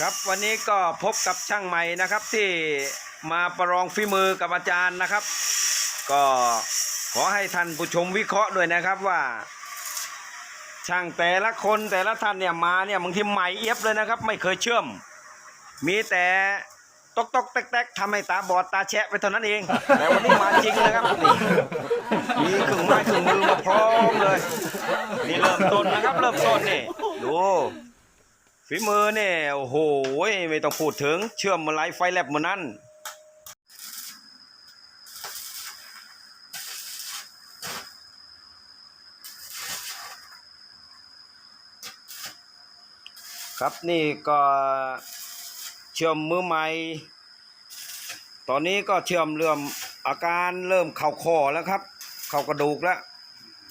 ครับวันนี้ก็พบกับช่างใหม่นะครับที่มาประลองฝีมือกับอาจารย์นะครับ ก็ขอให้ท่านผู้ชมวิเคราะห์ด้วยนะครับว่า ช่างแต่ละคนแต่ละท่านเนี่ยมาเนี่ยบางทีใหม่เอียบเลยนะครับ ไม่เคยเชื่อม มีแต่ตกตกแตกแตกๆทำให้ตาบอดตาแฉะไปเท่านั้นเอง แต่วันนี้มาจริงนะครับนี่มีเครื่องไม้เครื่องมือมาพร้อมเลย นี่เริ่มต้นนะครับ เริ่มต้นนี่ดู ฝีมือเนี่ยโอ้โหไม่ต้องพูดถึง เชื่อมมาไลฟ์ไฟแลบเหมือนนั้นครับนี่ก็เชื่อมมือใหม่ ตอนนี้ก็เชื่อมเริ่มอาการเริ่มเข่าคอแล้วครับ เข่ากระดูกแล้ว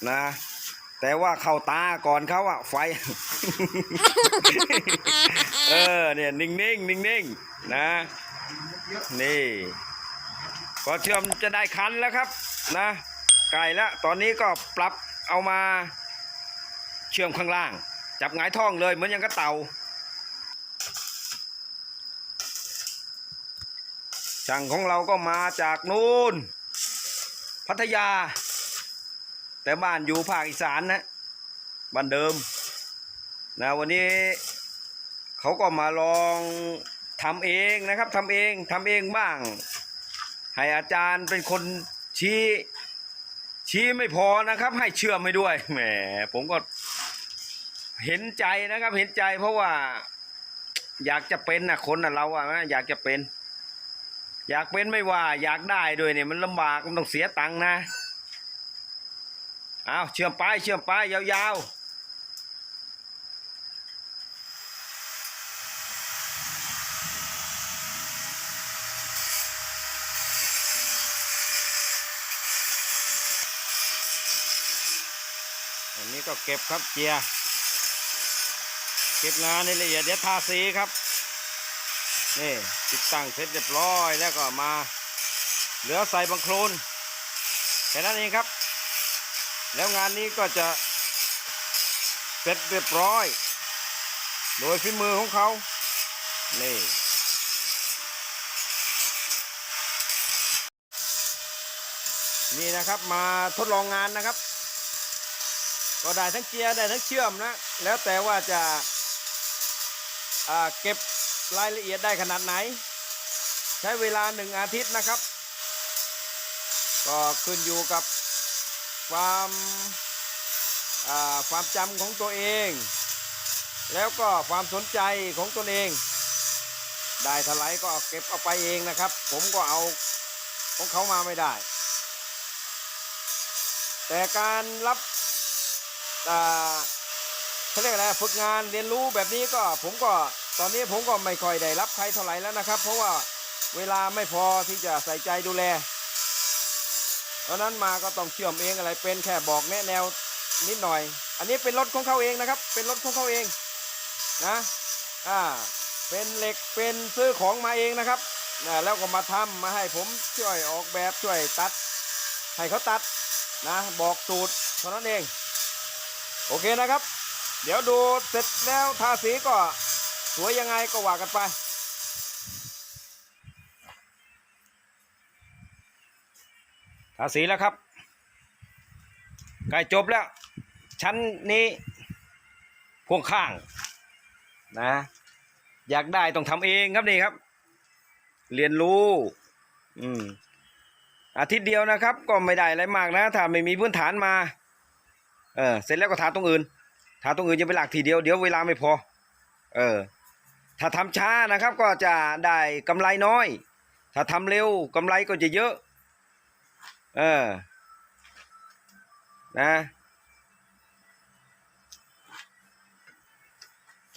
นะ แต่ว่าเข่าตาก่อนเขาอะไฟ เออเนี่ยนิ่งๆนิ่งๆนะ นี่ก็เชื่อมจะได้คันแล้วครับ นะไกลแล้วตอนนี้ก็ปรับเอามาเชื่อมข้างล่าง จับหงายท้องเลยเหมือนอยังกระเต่าช่างของเราก็มาจากนู่นพัทยา แต่บ้านอยู่ภาคอีสานนะบ้านเดิมนะวันนี้เขาก็มาลองทำเองนะครับทำเองทำเองบ้าง ให้อาจารย์เป็นคนชี้ชี้ไม่พอนะครับ ให้เชื่อมไม่ด้วยแหมผมก็เห็นใจนะครับเห็นใจเพราะว่าอยากจะเป็นนะคนนะเราอะนะอยากจะเป็น อยากเป็นไม่ว่า อยากได้ด้วยเนี่ยมันลำบากมันต้องเสียตังค์นะ อาเชื่อมไปเชื่อมไปยาวๆอันนี้ก็เก็บครับเจียร์เก็บงานในละเอียดเดี๋ยวทาสีครับนี่ติดตั้งเสร็จเรียบร้อยแล้วก็มา เหลือใส่บังโคลนแค่นั้นเองครับ แล้วงานนี้ก็จะเสร็จเรียบร้อย โดยฝีมือของเขา นี่ นี่นะครับมาทดลองงานนะครับ ก็ได้ทั้งเกียร์ได้ทั้งเชื่อมนะ แล้วแต่ว่าจะาเก็บรายละเอียดได้ขนาดไหน ใช้เวลาหนึ่งอาทิตย์นะครับ ก็ขึ้นอยู่กับ ความความจำของตัวเอง แล้วก็ความสนใจของตนเอง ได้เท่าไหรก็เอาเก็บเอาไปเองนะครับ ผมก็เอาของเขามาไม่ได้ แต่การรับอ่าเขาเรียกอะไรฝึกงานเรียนรู้แบบนี้ก็ผมก็ตอนนี้ผมก็ไม่ค่อยได้รับใครเท่าไหร่แล้วนะครับ เพราะว่าเวลาไม่พอที่จะใส่ใจดูแล เพราะนั้นมาก็ต้องเชื่อมเองอะไรเป็นแค่บอกแนะแนวนิดหน่อย อันนี้เป็นรถของเขาเองนะครับ เป็นรถของเขาเองนะอ่าเป็นเหล็กเป็นซื้อของมาเองนะครับนะแล้วก็มาทำมาให้ผมช่วยออกแบบช่วยตัด ให้เขาตัดนะบอกสูตรเท่านั้นเอง โอเคนะครับ เดี๋ยวดูเสร็จแล้วทาสีก็สวยยังไงก็ว่ากันไปาสีแล้วครับใกล้จบแล้ว ชั้นนี้พ่วงข้างนะ อยากได้ต้องทำเองครับนี่ครับ เรียนรู้อืมอาทิตย์เดียวนะครับ ก็ไม่ได้อะไรมากนะ ถ้าไม่มีพื้นฐานมา เออเสร็จแล้วก็ทาตรงอื่นทาตรงอื่นจะไปหลักทีเดียวเดี๋ยวเวลาไม่พอ เออ ถ้าทำช้านะครับ ก็จะได้กำไรน้อย ถ้าทำเร็วกำไรก็จะเยอะ เออ นะ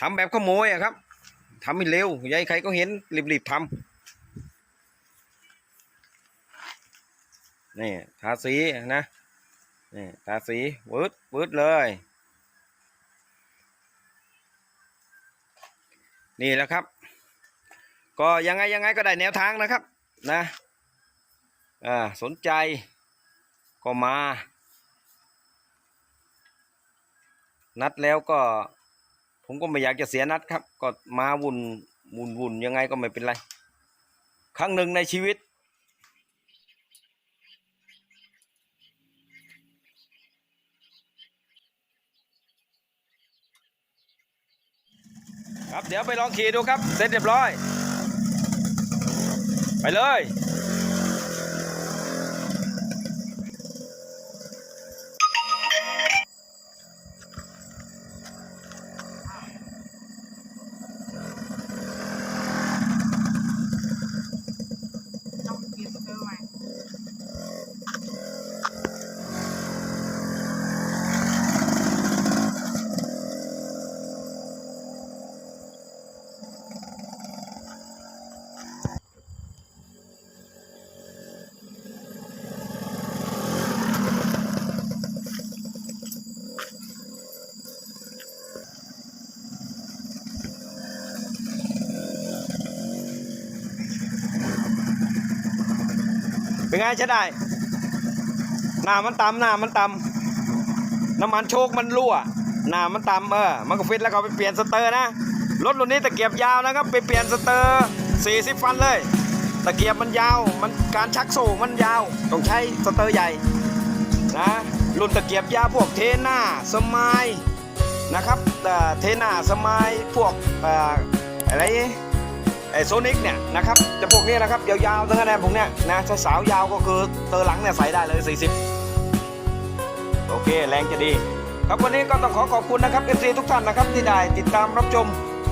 ทำแบบขโมยอะครับทำไม่เร็วยัยใครก็เห็นรีบๆทำนี่ทาสีนะนี่ทาสีวืดวืดเลย นี่แหละครับ ก็ยังไงยังไงก็ได้แนวทางนะครับ นะ อ่าสนใจก็มา นัดแล้วก็ ผมก็ไม่อยากจะเสียนัดครับ ก็มาวุ่นมุนวุ่นยังไงก็ไม่เป็นไร ครั้งหนึ่งในชีวิต ครับเดี๋ยวไปลองขี่ดูครับ เสร็จเรียบร้อย ไปเลย เป็นไงใช้ได้ หน้ามันต่ำหน้ามันต่ำน้ำมันโชคมันรั่ว หน้ามันต่ำเออ มันก็ฟิตแล้วก็ไปเปลี่ยนสเตอร์นะ รถรุ่นนี้ตะเกียบยาวนะครับ ไปเปลี่ยนสเตอร์ 40 ฟันเลย ตะเกียบมันยาว มันการชักโซ่มันยาว ต้องใช้สเตอร์ใหญ่นะรุ่นตะเกียบยาวพวกเทน่าสมายนะครับเอ่เทน่าสมายพวกอออะไร ไอโซนิกเนี่ยนะครับจะพวกนี้นะครับยาวๆทั้งนั้นแหละพวกเนี้ยนะถ้าสาวยาวก็คือเตอร์หลังเนี่ยใส่ได้เลย 40 โอเคแรงจะดี ครับวันนี้ก็ต้องขอขอบคุณนะครับ FC ทุกท่านนะครับที่ได้ติดตามรับชม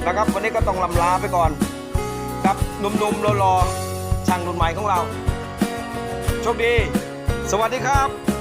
นะครับ วันนี้ก็ต้องลำลาไปก่อนกับหนุ่มๆรอๆช่างรุ่นใหม่ของเราโชคดี สวัสดีครับ